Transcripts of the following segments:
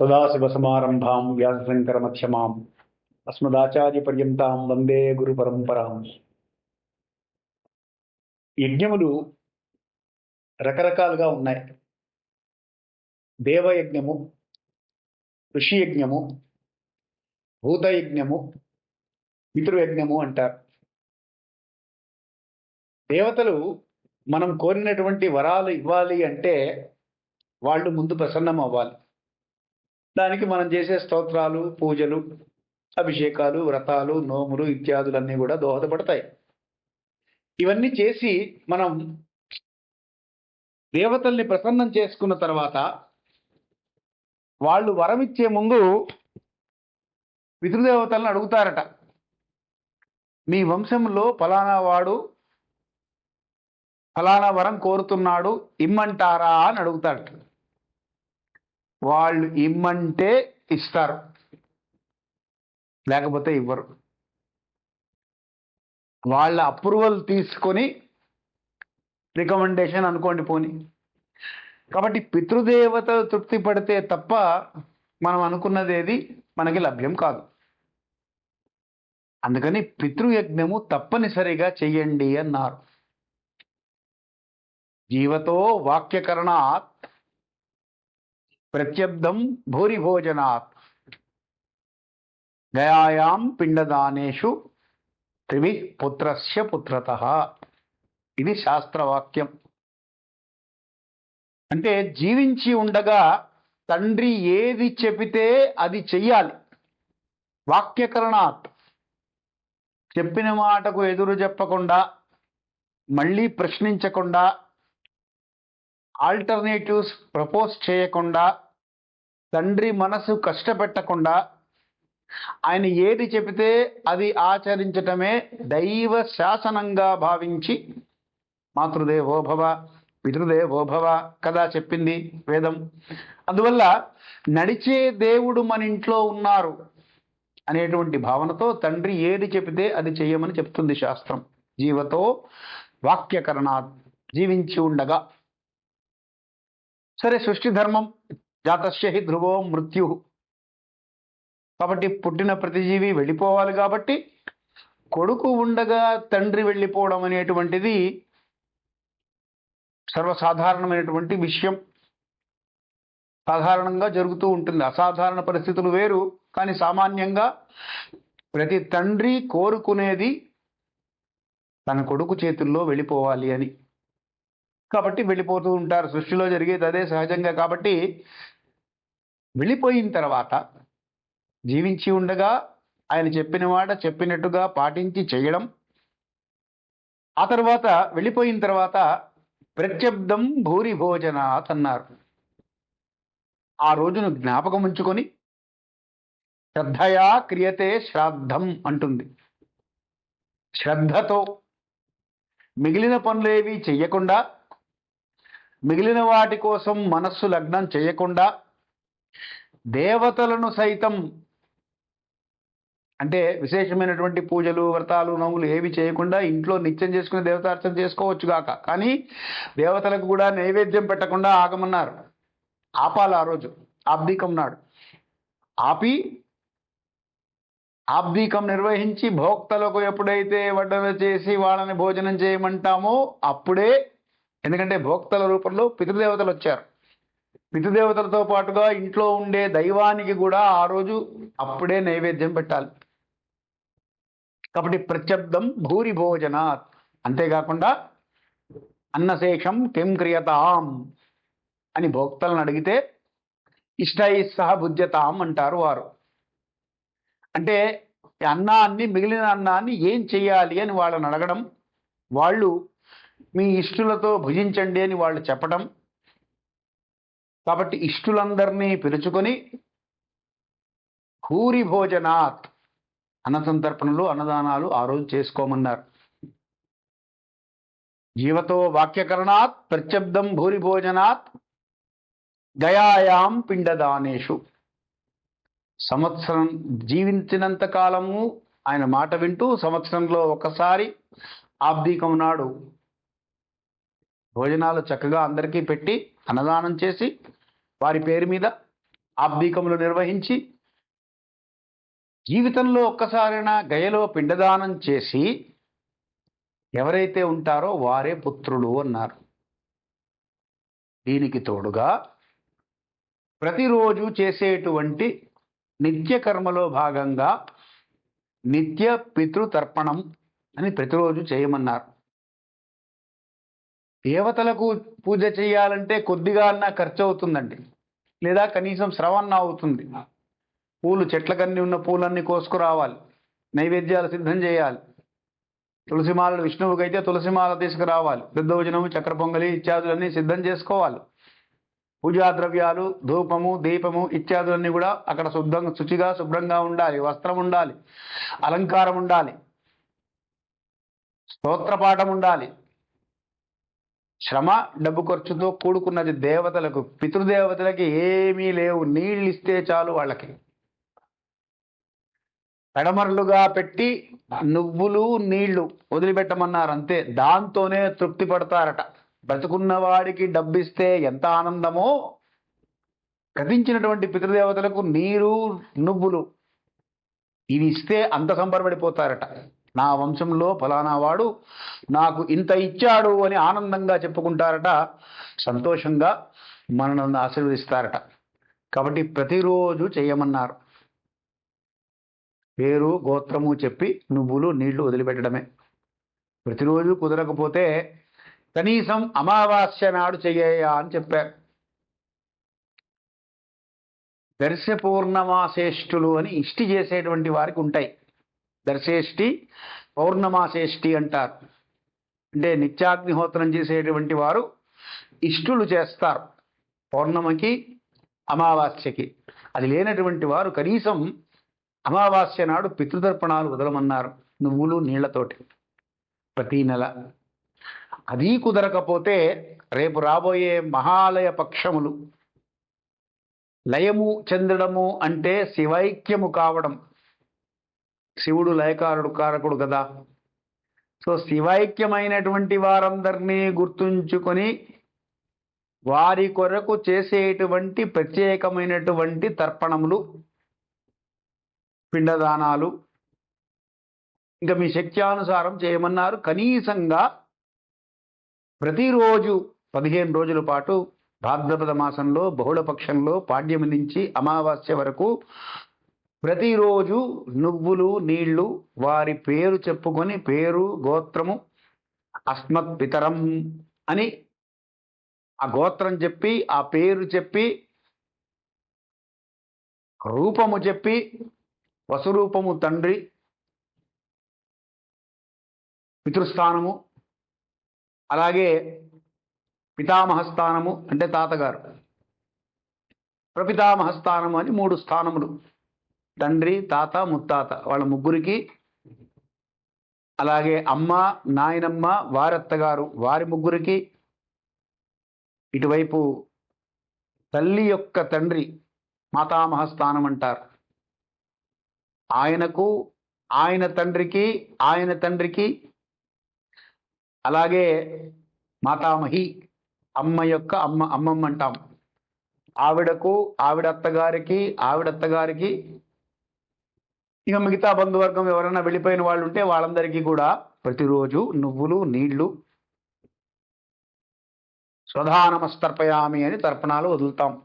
సదాశివసమారంభాం వ్యాసశంకరమధ్యమాం అస్మదాచార్యపర్యంతాం వందే గురు పరంపరాం యజ్ఞములు రకరకాలుగా ఉన్నాయి. దేవయజ్ఞము ఋషియజ్ఞము భూతయజ్ఞము పితృయజ్ఞము అంటారు. దేవతలు మనం కోరినటువంటి వరాలు ఇవ్వాలి అంటే వాళ్ళు ముందు ప్రసన్నం అవ్వాలి దానికి మనం చేసే స్తోత్రాలు పూజలు అభిషేకాలు వ్రతాలు నోములు ఇత్యాదులన్నీ కూడా దోహదపడతాయి. ఇవన్నీ చేసి మనం దేవతల్ని ప్రసన్నం చేసుకున్న తర్వాత వాళ్ళు వరం ఇచ్చే ముందు పితృదేవతలను అడుగుతారట మీ వంశంలో ఫలానా వాడు ఫలానా వరం కోరుతున్నాడు ఇమ్మంటారా? అని అడుగుతారట. వాళ్ళు ఇమ్మంటే ఇస్తారు. లేకపోతే ఇవ్వరు. వాళ్ళ అప్రూవల్ తీసుకొని రికమెండేషన్ అనుకోండి పోని. కాబట్టి పితృదేవత తృప్తి పడితే తప్ప మనం అనుకున్నదేది మనకి లభ్యం కాదు. అందుకని పితృయజ్ఞము తప్పనిసరిగా చెయ్యండి అన్నారు. జీవతో వాక్యకరణాత్ ప్రత్యబ్దం భూరి భోజనాత్ గయాయాం పిండదానేషు త్రివి పుత్రస్య పుత్రత. ఇది శాస్త్రవాక్యం. అంటే జీవించి ఉండగా తండ్రి ఏది చెబితే అది చెయ్యాలి. వాక్యకరణాత్. చెప్పిన మాటకు ఎదురు చెప్పకుండా మళ్ళీ ప్రశ్నించకుండా ఆల్టర్నేటివ్స్ ప్రపోజ్ చేయకుండా తండ్రి మనసు కష్టపెట్టకుండా ఆయన ఏది చెబితే అది ఆచరించటమే దైవ శాసనంగా భావించి మాతృదేవోభవ పితృదేవోభవ కదా చెప్పింది వేదం. అందువల్ల నడిచే దేవుడు మన ఇంట్లో ఉన్నారు అనేటువంటి భావనతో తండ్రి ఏది చెబితే అది చేయమని చెప్తుంది శాస్త్రం. జీవతో వాక్యకరణ జీవించి ఉండగా. సరే సృష్టి ధర్మం జాతస్య హి ధ్రువో మృత్యు. కాబట్టి పుట్టిన ప్రతి జీవి వెళ్ళిపోవాలి కాబట్టి కొడుకు ఉండగా తండ్రి వెళ్ళిపోవడం అనేటువంటిది సర్వసాధారణమైనటువంటి విషయం. సాధారణంగా జరుగుతూ ఉంటుంది. అసాధారణ పరిస్థితులు వేరు. కానీ సామాన్యంగా ప్రతి తండ్రి కోరుకునేది తన కొడుకు చేతుల్లో వెళ్ళిపోవాలి అని. కాబట్టి వెళ్ళిపోతూ ఉంటారు. సృష్టిలో జరిగేది అదే సహజంగా కాబట్టి వెళ్ళిపోయిన తర్వాత జీవించి ఉండగా ఆయన చెప్పిన మాట చెప్పినట్టుగా పాటించి చేయడం. ఆ తర్వాత వెళ్ళిపోయిన తర్వాత ప్రత్యబ్దం భూరి భోజనాత్ అన్నారు. ఆ రోజును జ్ఞాపకం ఉంచుకొని శ్రద్ధయా క్రియతే శ్రాద్ధం అంటుంది. శ్రద్ధతో మిగిలిన పనులేవి చెయ్యకుండా మిగిలిన వాటి కోసం మనస్సు లగ్నం చేయకుండా దేవతలను సైతం అంటే విశేషమైనటువంటి పూజలు వ్రతాలు నవ్వులు ఏవి చేయకుండా ఇంట్లో నిత్యం చేసుకుని దేవతార్చన చేసుకోవచ్చు గాక. కానీ దేవతలకు కూడా నైవేద్యం పెట్టకుండా ఆగమన్నారు. ఆపాలి ఆ రోజు. ఆబ్దీకం నాడు. ఆపి ఆబ్దీకం నిర్వహించి భోక్తలకు ఎప్పుడైతే వడ్డన చేసి వాళ్ళని భోజనం చేయమంటామో అప్పుడే ఎందుకంటే భోక్తల రూపంలో పితృదేవతలు వచ్చారు. పితృదేవతలతో పాటుగా ఇంట్లో ఉండే దైవానికి కూడా ఆ రోజు అప్పుడే నైవేద్యం పెట్టాలి. కాబట్టి ప్రత్యబ్దం భూరి భోజనాత్. అంతేకాకుండా అన్నశేషం కిం క్రియతాం అని భోక్తలను అడిగితే ఇష్టై సహ భుజ్యతాం అంటారు వారు. అంటే అన్నాన్ని మిగిలిన అన్నాన్ని ఏం చేయాలి అని వాళ్ళని అడగడం వాళ్ళు మీ ఇష్టులతో భుజించండి అని వాళ్ళు చెప్పడం కాబట్టి ఇష్టులందరినీ పిలుచుకొని భూరి భోజనాత్ అన్న సంతర్పణలు అన్నదానాలు ఆ రోజు చేసుకోమన్నారు. జీవతో వాక్యకరణాత్ ప్రత్యబ్దం భూరి భోజనాత్ గయాయాం పిండదానేషు. సంవత్సరం జీవించినంత కాలము ఆయన మాట వింటూ సంవత్సరంలో ఒకసారి ఆబ్దీకం నాడు భోజనాలు చక్కగా అందరికీ పెట్టి అన్నదానం చేసి వారి పేరు మీద ఆబ్దీకములు నిర్వహించి జీవితంలో ఒక్కసారైనా గయలో పిండదానం చేసి ఎవరైతే ఉంటారో వారే పుత్రులు అన్నారు. దీనికి తోడుగా ప్రతిరోజు చేసేటువంటి నిత్య కర్మలో భాగంగా నిత్య పితృతర్పణం అని ప్రతిరోజు చేయమన్నారు. దేవతలకు పూజ చేయాలంటే కొద్దిగా అన్నా ఖర్చు అవుతుందండి లేదా కనీసం శ్రవణ అవుతుంది. పూలు చెట్లకన్నీ ఉన్న పూలన్నీ కోసుకురావాలి. నైవేద్యాలు సిద్ధం చేయాలి. తులసిమాలలు విష్ణువుకి అయితే తులసిమాల తీసుకురావాలి. పెద్దవచనము చక్ర పొంగలి ఇత్యాదులన్నీ సిద్ధం చేసుకోవాలి. పూజా ద్రవ్యాలు ధూపము దీపము ఇత్యాదులన్నీ కూడా అక్కడ శుద్ధంగా శుచిగా శుభ్రంగా ఉండాలి. వస్త్రం ఉండాలి. అలంకారం ఉండాలి. స్తోత్రపాఠం ఉండాలి. శ్రమ డబ్బు ఖర్చుతో కూడుకున్నది దేవతలకు పితృదేవతలకి ఏమీ లేవు. నీళ్ళు ఇస్తే చాలు వాళ్ళకి. పెడమరలుగా పెట్టి నువ్వులు నీళ్ళు వదిలిపెట్టమన్నారు. అంతే. దాంతోనే తృప్తి పడతారట. బ్రతుకున్న వాడికి డబ్బిస్తే ఎంత ఆనందమో? గతించినటువంటి పితృదేవతలకు నీరు నువ్వులు ఇవి ఇస్తే అంత సంబరపడిపోతారట. నా వంశంలో ఫలానా వాడు నాకు ఇంత ఇచ్చాడు అని ఆనందంగా చెప్పుకుంటారట సంతోషంగా మనల్ని ఆశీర్వదిస్తారట. కాబట్టి ప్రతిరోజు చేయమన్నారు. పేరు గోత్రము చెప్పి నువ్వులు నీళ్ళు వదిలిపెట్టడమే. ప్రతిరోజు కుదరకపోతే కనీసం అమావాస్య నాడు చెయ్యయా అని చెప్పారు దర్శ అని ఇష్టి చేసేటువంటి వారికి ఉంటాయి. దర్శేష్టి పౌర్ణమాసేష్టి అంటారు. అంటే నిత్యాగ్నిహోత్రం చేసేటువంటి వారు ఇష్టులు చేస్తారు. పౌర్ణమికి అమావాస్యకి. అది లేనటువంటి వారు కనీసం అమావాస్య నాడు పితృతర్పణాలు వదలమన్నారు నువ్వులు నీళ్ళతోటి ప్రతి నెల. అది కుదరకపోతే రేపు రాబోయే మహాలయ పక్షములు. లయము చెందడము అంటే శివైక్యము కావడం. శివుడు లయకారుడు కారకుడు కదా. సో శివైక్యమైనటువంటి వారందరినీ గుర్తుంచుకొని వారి కొరకు చేసేటువంటి ప్రత్యేకమైనటువంటి తర్పణములు పిండదానాలు ఇంకా మీ శక్త్యానుసారం చేయమన్నారు. కనీసంగా ప్రతిరోజు పదిహేను రోజుల పాటు భాద్రపద మాసంలో బహుళపక్షంలో పాడ్యమి నుంచి అమావాస్య వరకు ప్రతిరోజు నువ్వులు నీళ్ళు వారి పేరు చెప్పుకొని పేరు గోత్రము అస్మత్ పితరం అని ఆ గోత్రం చెప్పి ఆ పేరు చెప్పి రూపము చెప్పి వసురూపము తండ్రి పితృస్థానము అలాగే పితామహస్థానము అంటే తాతగారు. ప్రపితామహస్థానము అని మూడు స్థానములు. తండ్రి తాత ముత్తాత వాళ్ళ ముగ్గురికి. అలాగే అమ్మ నాయనమ్మ వారత్తగారు వారి ముగ్గురికి. ఇటువైపు తల్లి యొక్క తండ్రి మాతామహ స్థానం అంటారు. ఆయనకు ఆయన తండ్రికి ఆయన తండ్రికి. అలాగే మాతామహి అమ్మ యొక్క అమ్మ అమ్మమ్మ అంటాం. ఆవిడకు ఆవిడ అత్తగారికి ఇక మిగతా బంధువర్గం ఎవరైనా వెళ్ళిపోయిన వాళ్ళు ఉంటే వాళ్ళందరికీ కూడా ప్రతిరోజు నువ్వులు నీళ్ళు స్వధానమస్తర్పయామి అని తర్పణాలు వదులుతాం.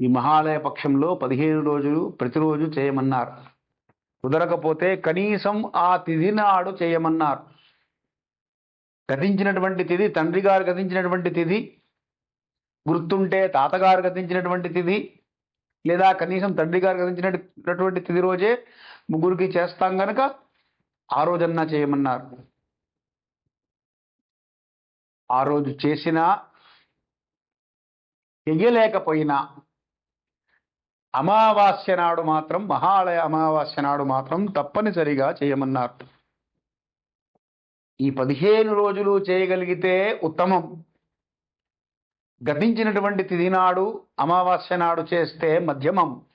ఈ మహాలయ పక్షంలో పదిహేను రోజులు ప్రతిరోజు చేయమన్నారు. కుదరకపోతే కనీసం ఆ తిథి నాడు చేయమన్నారు. గతించినటువంటి తిథి తండ్రి గారు గతించినటువంటి తిథి గుర్తుంటే తాతగారు గతించినటువంటి తిథి లేదా కనీసం తండ్రి గారు గతించినటువంటి తిది రోజే ముగ్గురికి చేస్తాం గనక ఆ రోజన్నా చేయమన్నారు. ఆ రోజు చేసినా చెయ్యలేకపోయినా అమావాస్య నాడు మాత్రం మహాలయ అమావాస్య నాడు మాత్రం తప్పనిసరిగా చేయమన్నారు. ఈ పదిహేను రోజులు చేయగలిగితే ఉత్తమం. గతించినటువంటి తిదినాడు అమావాస్య నాడు చేస్తే మధ్యమం.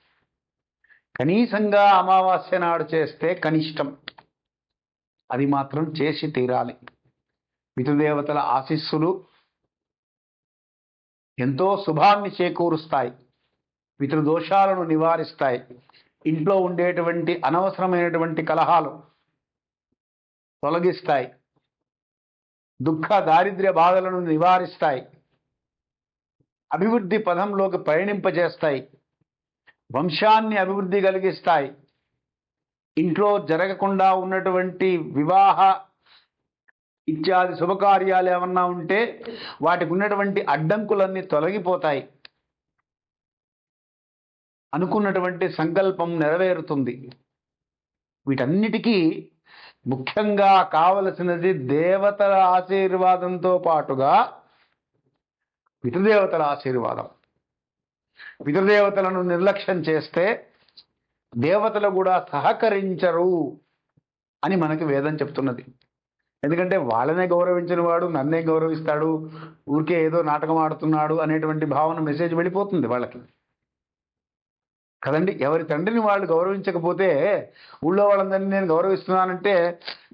కనీసంగా అమావాస్య నాడు చేస్తే కనిష్టం. అది మాత్రం చేసి తీరాలి. పితృదేవతల ఆశీస్సులు ఎంతో శుభాన్ని చేకూరుస్తాయి. పితృదోషాలను నివారిస్తాయి. ఇంట్లో ఉండేటువంటి అనవసరమైనటువంటి కలహాలు తొలగిస్తాయి. దుఃఖ దారిద్ర్య బాధలను నివారిస్తాయి. అభివృద్ధి పదంలోకి పయనింపజేస్తాయి వంశాన్ని అభివృద్ధి కలిగిస్తాయి. ఇంట్లో జరగకుండా ఉన్నటువంటి వివాహ ఇత్యాది శుభకార్యాలు ఏమన్నా ఉంటే వాటికి ఉన్నటువంటి అడ్డంకులన్నీ తొలగిపోతాయి. అనుకున్నటువంటి సంకల్పం నెరవేరుతుంది. వీటన్నిటికీ ముఖ్యంగా కావలసినది దేవతల ఆశీర్వాదంతో పాటుగా పితృదేవతల ఆశీర్వాదం. పితృదేవతలను నిర్లక్ష్యం చేస్తే దేవతలు కూడా సహకరించరు అని మనకి వేదం చెప్తున్నది. ఎందుకంటే వాళ్ళనే గౌరవించిన వాడు నన్నే గౌరవిస్తాడు ఊరికే ఏదో నాటకం ఆడుతున్నాడు అనేటువంటి భావన మెసేజ్ వెళ్ళిపోతుంది వాళ్ళకి. కదండి ఎవరి తండ్రిని వాళ్ళు గౌరవించకపోతే ఊళ్ళో వాళ్ళందరినీ నేను గౌరవిస్తున్నానంటే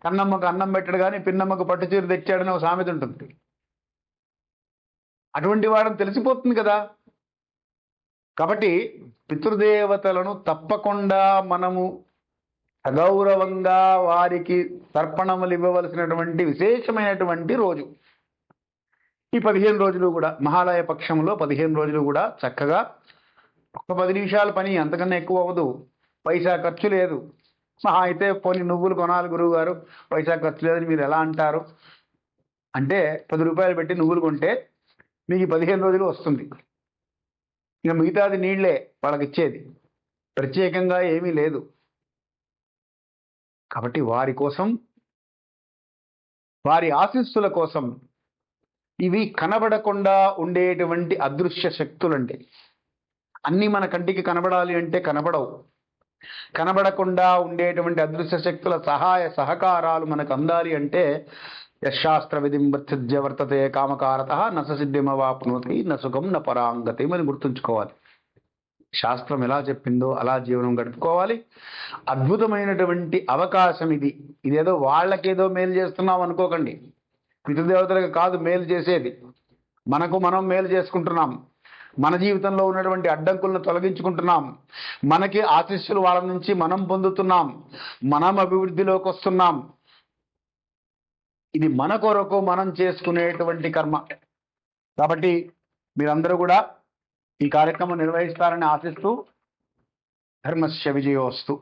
కన్నమ్మకు అన్నం పెట్టడు కానీ పిన్నమ్మకు పట్టుచీర తెచ్చాడని ఒక సామెత ఉంటుంది. అటువంటి వాడని తెలిసిపోతుంది కదా. కాబట్టి పితృదేవతలను తప్పకుండా మనము సగౌరవంగా వారికి తర్పణములు ఇవ్వవలసినటువంటి విశేషమైనటువంటి రోజు. ఈ పదిహేను రోజులు కూడా మహాలయ పక్షంలో పదిహేను రోజులు కూడా చక్కగా ఒక్క పది నిమిషాల పని అంతకన్నా ఎక్కువ అవ్వదు. పైసా ఖర్చు లేదు. మహా అయితే పోనీ నువ్వులు కొనాలి గురువు గారు పైసా ఖర్చు లేదని మీరు ఎలా అంటారు? అంటే పది రూపాయలు పెట్టి నువ్వులు కొంటే మీకు పదిహేను రోజులు వస్తుంది. ఇక మిగతాది నీళ్ళే వాళ్ళకి ఇచ్చేది ప్రత్యేకంగా ఏమీ లేదు. కాబట్టి వారి కోసం వారి ఆశీస్సుల కోసం ఇవి కనబడకుండా ఉండేటువంటి అదృశ్య శక్తులంటే అన్నీ మన కంటికి కనబడాలి అంటే కనబడవు. కనబడకుండా ఉండేటువంటి అదృశ్య శక్తుల సహాయ సహకారాలు మనకు అందాలి అంటే యశాస్త్ర విధిం వర్తిద్య వర్తతే కామకారత నస సిద్ధిమవాప్నోతి న న పరాంగతి అని గుర్తుంచుకోవాలి. శాస్త్రం ఎలా చెప్పిందో అలా జీవనం గడుపుకోవాలి. అద్భుతమైనటువంటి అవకాశం ఇది. ఇదేదో వాళ్ళకేదో మేలు చేస్తున్నాం అనుకోకండి. పితృదేవతలకు కాదు మేలు చేసేది. మనకు మనం మేలు చేసుకుంటున్నాం. మన జీవితంలో ఉన్నటువంటి అడ్డంకులను తొలగించుకుంటున్నాం. మనకి ఆశీస్సులు వాళ్ళ నుంచి మనం పొందుతున్నాం. మనం అభివృద్ధిలోకి వస్తున్నాం. ఇది మన కొరకు మనం చేసుకునేటువంటి కర్మ. కాబట్టి మీరందరూ కూడా ఈ కార్యక్రమం నిర్వహిస్తారని ఆశిస్తూ ధర్మస్య విజయోస్తు